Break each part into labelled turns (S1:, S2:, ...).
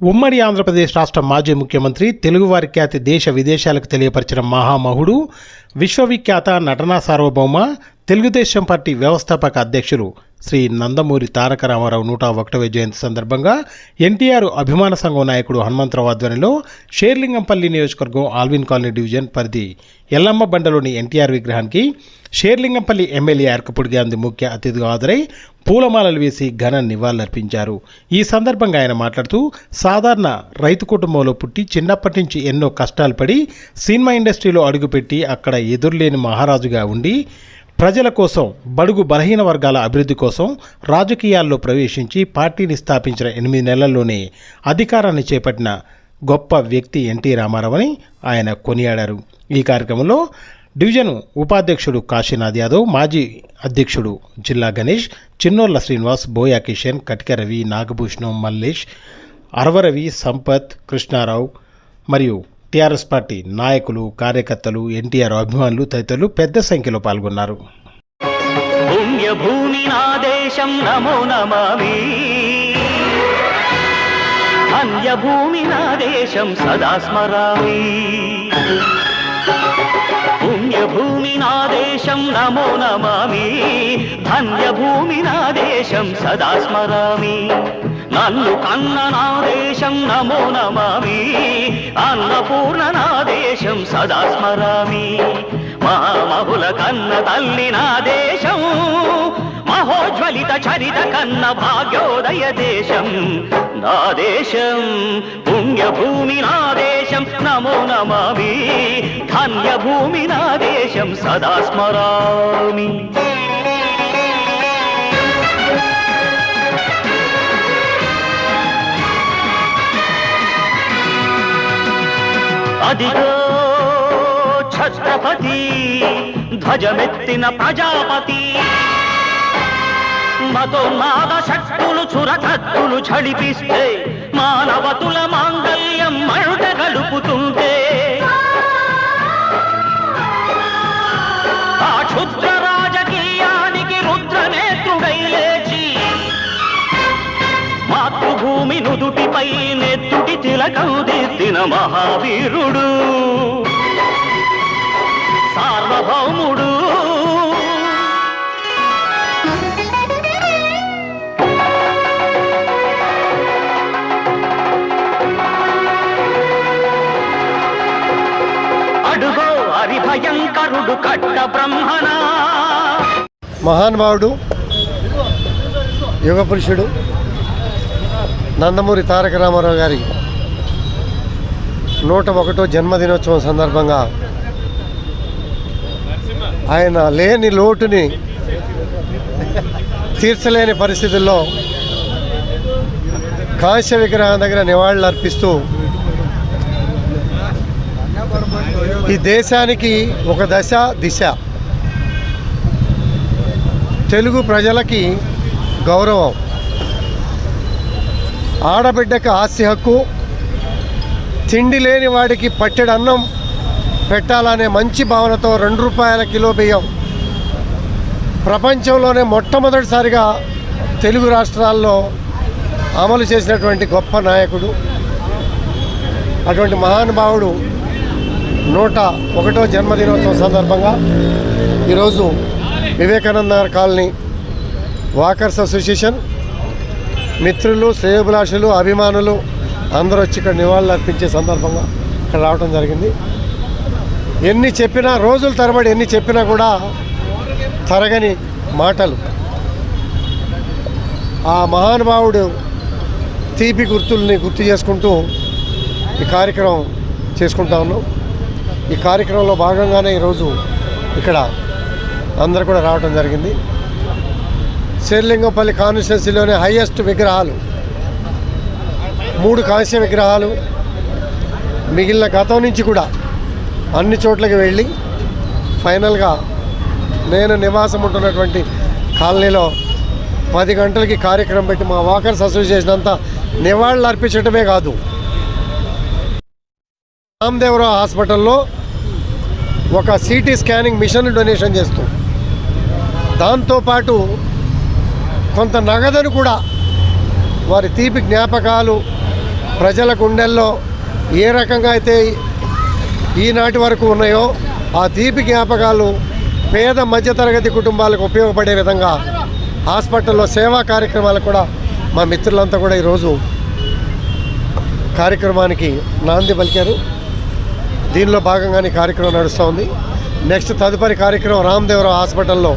S1: ఉమ్మడి ఆంధ్రప్రదేశ్ రాష్ట్ర మాజీ ముఖ్యమంత్రి తెలుగువారి ఖ్యాతి దేశ విదేశాలకు తెలియపరిచిన మహామహుడు విశ్వవిఖ్యాత నటనా సార్వభౌమ తెలుగుదేశం పార్టీ వ్యవస్థాపక అధ్యక్షులు శ్రీ నందమూరి తారక రామారావు నూట ఒకటవ జయంతి సందర్భంగా ఎన్టీఆర్ అభిమాన సంఘం నాయకుడు హనుమంతరావు ఆధ్వర్యంలో షేర్లింగంపల్లి నియోజకవర్గం ఆల్విన్ కాలనీ డివిజన్ పరిధి ఎల్లమ్మ బండలోని ఎన్టీఆర్ విగ్రహానికి షేర్లింగంపల్లి ఎమ్మెల్యే అరకపుడి గాంధీ ముఖ్య అతిథిగా హాజరై పూలమాలలు వేసి ఘన నివాళులర్పించారు. ఈ సందర్భంగా ఆయన మాట్లాడుతూ సాధారణ రైతు కుటుంబంలో పుట్టి చిన్నప్పటి నుంచి ఎన్నో కష్టాలు పడి సినిమా ఇండస్ట్రీలో అడుగుపెట్టి అక్కడ ఎదురులేని మహారాజుగా ఉండి ప్రజల కోసం బడుగు బలహీన వర్గాల అభివృద్ధి కోసం రాజకీయాల్లో ప్రవేశించి పార్టీని స్థాపించిన ఎనిమిది నెలల్లోనే అధికారాన్ని చేపట్టిన గొప్ప వ్యక్తి ఎన్టీ రామారావు అని ఆయన కొనియాడారు. ఈ కార్యక్రమంలో డివిజన్ ఉపాధ్యక్షుడు కాశీనాథ్ యాదవ్ మాజీ అధ్యక్షుడు జిల్లా గణేష్ చిన్నోళ్ళ శ్రీనివాస్ బోయా కిషన్ కటిక రవి నాగభూషణం మల్లేష్ అరవరవి సంపత్ కృష్ణారావు మరియు టీఆర్ఎస్ పార్టీ నాయకులు కార్యకర్తలు ఎన్టీఆర్ అభిమానులు తదితరులు పెద్ద సంఖ్యలో పాల్గొన్నారు.
S2: పుణ్యభూమి నా దేశం నమో నమామి. అన్యభూమి నా దేశం సదా స్మరామి. పుణ్యభూమి నా దేశం నమో నమామి. ధన్యభూమి నా దేశం సదా స్మరామి. నన్ను కన్న నా దేశం నమో నమామి. అన్నపూర్ణ నా దేశం సదా స్మరామి. మహామహుల కన్న తల్లి నా దేశం. మహోజ్వలిత చరిత కన్న భాగ్యోదయ దేశం. నా దేశం పుణ్యభూమి నా దేశం. నమో నమామి ధన్యభూమి నా దేశం. సదా స్మరామి. అదిగో ఛత్రపతి ధ్వజమెత్తిన ప్రజాపతి. మతోన్మాద శక్తులు చురకత్తులు చడిపిస్తే మానవతుల మాంగల్యం మరుట గడుపుతుంటే. మాతృభూమి నెత్తుటి తిలకం దిద్దిన మహావీరుడు. సార్వభౌముడు. అడుగో హరిభయంకరుడు కట్ట బ్రహ్మణ
S3: మహానుభావుడు యోగ పురుషుడు నందమూరి తారక రామారావు గారి నూట ఒకటో జన్మదినోత్సవం సందర్భంగా ఆయన లేని లోటుని తీర్చలేని పరిస్థితుల్లో కాంస్య విగ్రహం దగ్గర నివాళులు అర్పిస్తూ ఈ దేశానికి ఒక దశ దిశ. తెలుగు ప్రజలకి గౌరవం. ఆడబిడ్డకు ఆస్తి హక్కు తిండి లేని వాడికి పట్టెడు అన్నం పెట్టాలనే మంచి భావనతో రెండు రూపాయల కిలో బియ్యం. ప్రపంచంలోనే మొట్టమొదటిసారిగా తెలుగు రాష్ట్రాల్లో అమలు చేసినటువంటి గొప్ప నాయకుడు అటువంటి మహానుభావుడు నూట ఒకటో జన్మదినోత్సవం సందర్భంగా ఈరోజు Vivekananda Nagar colony walkers association మిత్రులు శ్రేయభిలాషులు అభిమానులు అందరూ వచ్చి ఇక్కడ నివాళులు అర్పించే సందర్భంగా ఇక్కడ రావడం జరిగింది. ఎన్ని చెప్పినా రోజుల తరబడి ఎన్ని చెప్పినా కూడా తరగని మాటలు. ఆ మహానుభావుడు తీపి గుర్తుల్ని గుర్తు చేసుకుంటూ ఈ కార్యక్రమం చేసుకుంటా ఉన్నాం. ఈ కార్యక్రమంలో భాగంగానే ఈరోజు ఇక్కడ అందరు కూడా రావడం జరిగింది. శ్రీలింగంపల్లి కాన్స్టిట్యున్సీలోనే హైయెస్ట్ విగ్రహాలు. మూడు కాంస్య విగ్రహాలు. మిగిలిన గతం నుంచి కూడా అన్ని చోట్లకి వెళ్ళి ఫైనల్గా నేను నివాసం ఉంటున్నటువంటి కాలనీలో పది గంటలకి కార్యక్రమం పెట్టి మా వాకర్స్ అసోసియేషన్ అంతా నివాళులు అర్పించడమే కాదు. రామదేవరావు హాస్పిటల్లో ఒక సిటీ స్కానింగ్ మిషన్ డొనేషన్ చేస్తూ దాంతోపాటు కొంత నగదును కూడా వారి తీపి జ్ఞాపకాలు ప్రజల గుండెల్లో ఏ రకంగా అయితే ఈనాటి వరకు ఉన్నాయో ఆ తీపి జ్ఞాపకాలు పేద మధ్యతరగతి కుటుంబాలకు ఉపయోగపడే విధంగా హాస్పిటల్లో సేవా కార్యక్రమాలు కూడా మా మిత్రులంతా కూడా ఈరోజు కార్యక్రమానికి నాంది పలికారు. దీనిలో భాగంగానే కార్యక్రమం నడుస్తూ ఉంది నెక్స్ట్ తదుపరి కార్యక్రమం రామదేవరావు హాస్పిటల్లో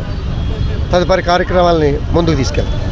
S3: తదుపరి కార్యక్రమాలని ముందుకు తీసుకెళ్తాం